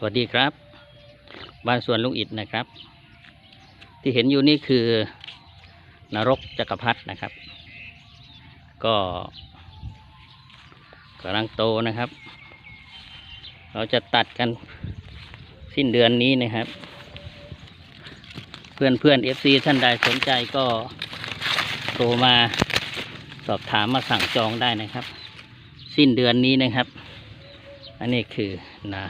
สวัสดีครับ บ้านสวนลุงอิดนะครับ ที่เห็นอยู่นี่คือนรกจักรพรรดินะครับ ก็กำลังโตนะครับ เราจะตัดกันสิ้นเดือนนี้นะครับ เพื่อนเพื่อนเอฟซีท่านใดสนใจก็โทรมาสอบถามมาสั่งจองได้นะครับ สิ้นเดือนนี้นะครับ อันนี้คือนา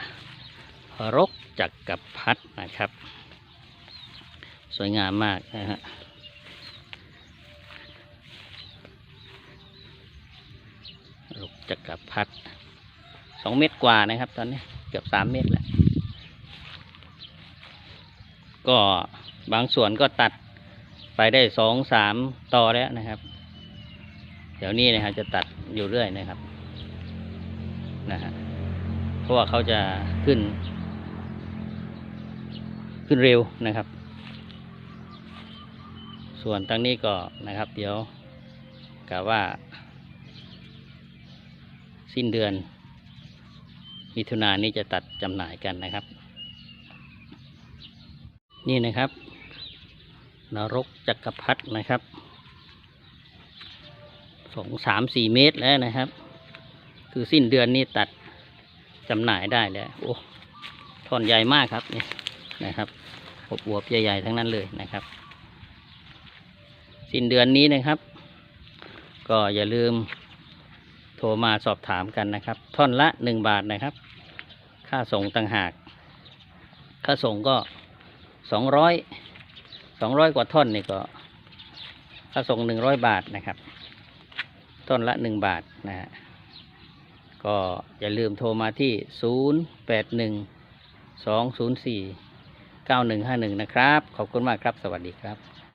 รกจักกับพัดนะครับ สวยงามมากนะฮะรกจักกับพัดสองเมตรกว่านะครับ ตอนนี้เกือบสามเมตรแล้ว ก็บางส่วนก็ตัดไปได้สองสามต่อแล้วนะครับ เดี๋ยวนี้นะครับจะตัดอยู่เรื่อยนะครับนะฮะเพราะว่าเขาจะขึ้น ขึ้นเร็วนะครับ ส่วนทางนี้ก็นะครับ เดี๋ยวกะว่า สิ้นเดือน มิถุนายนนี้จะตัดจำหน่ายกันนะครับ นี่นะครับนรกจักรพรรดินะครับสองสามสี่เมตรแล้วนะครับ คือสิ้นเดือนนี้ตัดจำหน่ายได้แล้วโอ้ท่อนใหญ่มากครับนี่ นะครับอบอวบใหญ่ๆทั้งนั้นเลยนะครับ สิ้นเดือนนี้นะครับ ก็อย่าลืมโทรมาสอบถามกันนะครับ ท่อนละหนึ่งบาทนะครับ ค่าส่งต่างหาก ค่าส่งก็สองร้อยสองร้อยกว่าท่อนนี่ก็ ค่าส่งหนึ่งร้อยบาทนะครับ ท่อนละหนึ่งบาทนะฮะก็อย่าลืมโทรมาที่ 0 8 1 2 0 4 9 1 5 1 นะครับ ขอบคุณมากครับ สวัสดีครับ